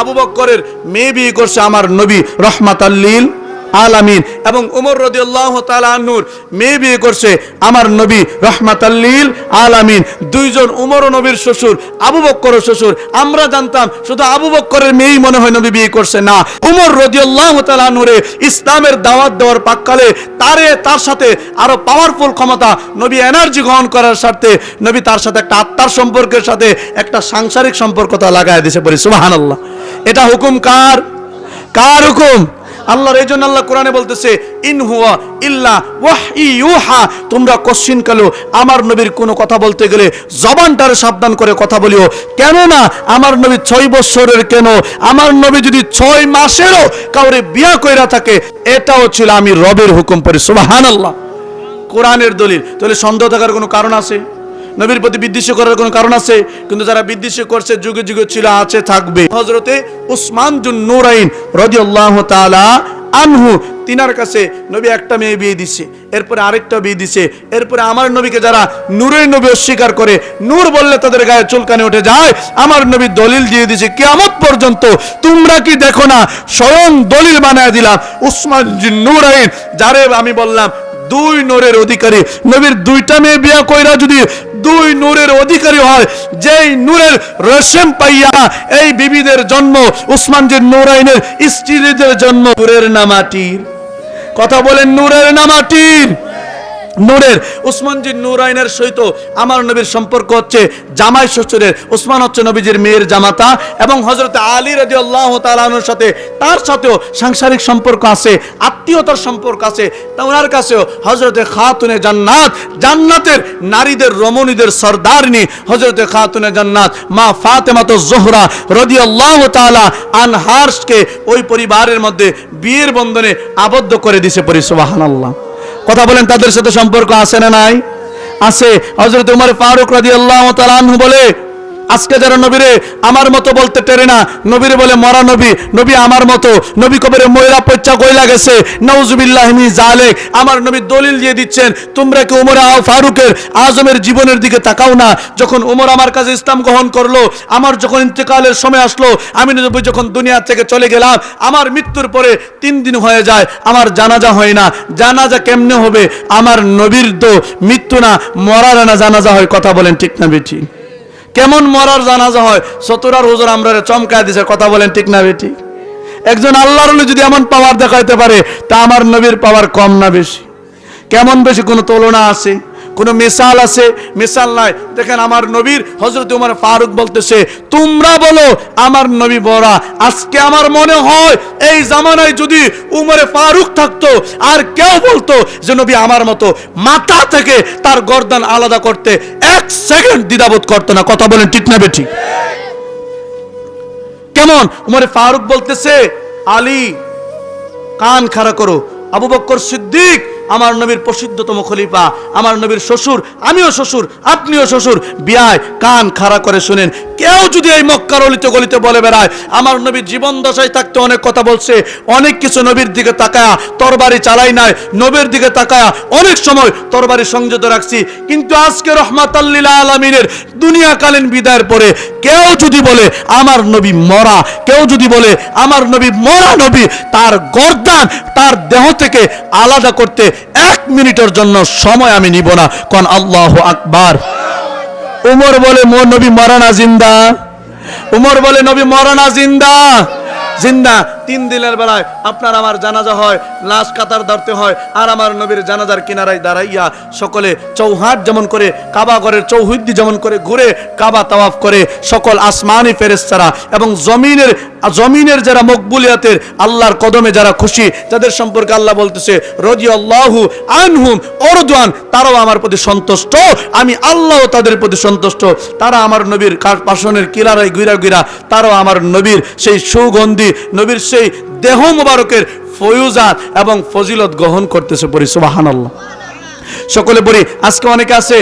আবু বক্করের মেয়ে বিয়ে করছে আমার নবী রহমাত আল্লিল আলামিন। এবং উমর রদিউল্লাহ তালাহুর মেয়ে বিয়ে করছে আমার নবী রহমাত আল্লিল আলামিন। দুইজন উমর নবীর শ্বশুর, আবু বক্কর শ্বশুর। আমরা জানতাম শুধু আবু বক্করের মেয়েই মনে হয় নবী বিয়ে করছে না। উমর রদিউল্লাহ তালাহুরে ইসলামের দাওয়াত দেওয়ার পাককালে তারে তার সাথে আরও পাওয়ারফুল ক্ষমতা নবী এনার্জি গ্রহণ করার স্বার্থে নবী তার সাথে একটা আত্মার সম্পর্কের সাথে একটা সাংসারিক সম্পর্কতা লাগায় দিছে বলি সুবাহান আল্লাহ এটা হুকুম কার? কার হুকুম? আল্লাহর এই জন্য আল্লাহ কোরআনে বলতেছে, ইন হুয়া ইল্লা ওয়াহি ইউহা। তোমরা কোশ্চিন কালো আমার নবীর কোনো কথা বলতে গেলে জবানটারে সাবধান করে কথা বলিও। কেন না আমার নবী ছয় বছরের কেন? আমার নবী যদি ছয় মাসেরও কাউরে বিয়া কইরা থাকে, এটাও ছিল আমি রবের হুকুম পড়ি। সুবাহান আল্লাহ কোরআনের দলিল। তাহলে সন্দেহ থাকার কোনো কারণ আছে? নবীর প্রতি বিদ্বেষ করার কোনো কারণ আছে? কিন্তু যারা বিদ্বেষ করছে, যুগে যুগে ছিল, আছে, থাকবে। হজরতে উসমান জুন নুরাইন রাদিয়াল্লাহু তাআলা আনহু, তিনার কাছে নবী একটা মেয়ে বিয়ে দিছে, এরপরে আরেকটা বিয়ে দিছে, এরপরে আমার নবীকে যারা নূরের নবী অস্বীকার করে, নূর বললে তাদের গায়ে চুলকানে উঠে যায়, আমার নবী দলিল দিয়ে দিছে, কিয়ামত পর্যন্ত তোমরা কি দেখো না? স্বয়ং দলিল বানায় দিলাম। উসমান নুরাইন, যারে আমি বললাম দুই নোরের অধিকারী। নবীর দুইটা মেয়ে বিয়া কইরা যদি দুই নূরের অধিকারী হয়, যেই নূরের রেশম পাইয়া এই বিবিদের জন্ম, উসমান যে নূরাইনের স্ত্রীদের জন্ম, নূরের নামাটির। কথা বলেন, নূরের নামাটির। নূরের উসমানজি নূরাইনের সহিত আমার নবীর সম্পর্ক হচ্ছে জামাই শ্বশুরের। উসমান হচ্ছে নবীজির মেয়ের জামাতা এবং হজরত আলী রাজি আল্লাহ তালানোর সাথে তার সাথেও সাংসারিক সম্পর্ক আছে, আত্মীয়তার সম্পর্ক আছে। তা ওনার কাছেও হজরতে খাতুনে জান্নাত, জান্নাতের নারীদের, রমণীদের সর্দারিনী হজরতে খাতুনে জান্নাত, মা ফাতেমাতো জোহরা রদি আল্লাহ তালা আনহার্সকে ওই পরিবারের মধ্যে বিয়ের বন্ধনে আবদ্ধ করে দিছে পরি সুবাহান আল্লাহ কথা বলেন, তাদের সাথে সম্পর্ক আছে না নাই? আছে। হজরত উমর ফারুক রাজি আল্লাহ বলে আজকে যারা নবীরে আমার মতো বলতে টেরে না, নবীরে বলে মরা নবী নবী আমার মতো, নবী কবরে ময়লা পচ্চা কইলা গেছে নওজুবিল্লাহমি জালেক আমার নবী দলিল দিয়ে দিচ্ছেন, তোমরা কি উমর আও ফারুকের আজমের জীবনের দিকে তাকাও না? যখন উমর আমার কাছে ইসলাম গ্রহণ করল, আমার যখন ইন্তেকালের সময় আসলো, আমি নবী যখন দুনিয়া থেকে চলে গেলাম, আমার মৃত্যুর পরে তিন দিন হয়ে যায়, আমার জানাজা হয় না। জানাজা কেমনে হবে? আমার নবীর তো মৃত্যু না, মরার না জানাজা হয়, কথা বলেন ঠিক না বেঠি? কেমন মরার জানাজা হয়? সতুরার হুজুর আমরা চমকায় দিছে, কথা বলেন ঠিক না বেটি? একজন আল্লাহর যদি এমন পাওয়ার দেখাইতে পারে, তা আমার নবীর পাওয়ার কম না বেশি। কেমন বেশি কোনো তুলনা আছে? কোনো মিসাল আছে? মিসাল নাই। দেখেন আমার নবীর হজরত উমর ফারুক বলতেছে, তোমরা বলো আমার নবী বড়া, আজকে আমার মনে হয় এই জামানায় যদি উমরে ফারুক থাকতো আর কেউ বলতো যে নবী আমার মতো, মাথা থেকে তার গর্দান আলাদা করতে এক সেকেন্ড দ্বিধাবোধ করতো না। কথা বলেন ঠিক না বেঠিক কেমন? উমরে ফারুক বলতেছে, আলী, কান খাড়া করো। আবু বক্কর সিদ্দিক আমার নবীর প্রসিদ্ধতম খলিফা, আমার নবীর শ্বশুর, আমিও শ্বশুর, আপনিও শ্বশুর, বিয়ায় কান খাড়া করে শুনেন। কেউ যদি এই মক্কার অলিতে গলিতে বলে বেড়ায়, আমার নবীর জীবন দশায় থাকতে অনেক কথা বলছে, অনেক কিছু নবীর দিকে তাকায়া তরবারি চালাই নাই, নবীর দিকে তাকায়া অনেক সময় তরবারি সংযত রাখছি, কিন্তু আজকে রহমাত আলমিনের দুনিয়াকালীন বিদায়ের পরে কেউ যদি বলে আমার নবী মরা, কেউ যদি বলে আমার নবী মরা নবী, তার গর্দান, তার দেহ থেকে আলাদা করতে এক মিনিটের জন্য সময় আমি নিব না। কন আল্লাহ আকবার। উমর বলে, মোর নবী মরানা জিন্দা। উমর বলে, নবী মরানা জিন্দা। জিন্দা তিন দিনের বেলায় আপনার আমার জানাজা হয়, লাশ কাতার ধরতে হয়, আর আমার নবীর জানাজার কিনারায় দাঁড়াইয়া সকলে চৌহাট যেমন করে, কাবা ঘরের চৌহুদ্দি যেমন করে ঘুরে, কাবা তাওয়াফ করে সকল আসমানি ফেরেস্তারা এবং জমিনের জমিনের যারা মকবুলিয়াতের আল্লাহর কদমে যারা খুশি, যাদের সম্পর্কে আল্লাহ বলতেছে রজি আল্লাহু আনহুম অরদান তারাও আমার প্রতি সন্তুষ্ট, আমি আল্লাহ তাদের প্রতি সন্তুষ্ট। তারা আমার নবীর কার- পাশনের কিলারায় গুইরা গুইরা তারাও আমার নবীর সেই সুগন্ধি, নবীর সেই দেহ মোবারকের ফয়ুজাত এবং ফজিলত গ্রহণ করতেছে পরি সুবাহান সকলে পড়ি, আজকে অনেকে আছে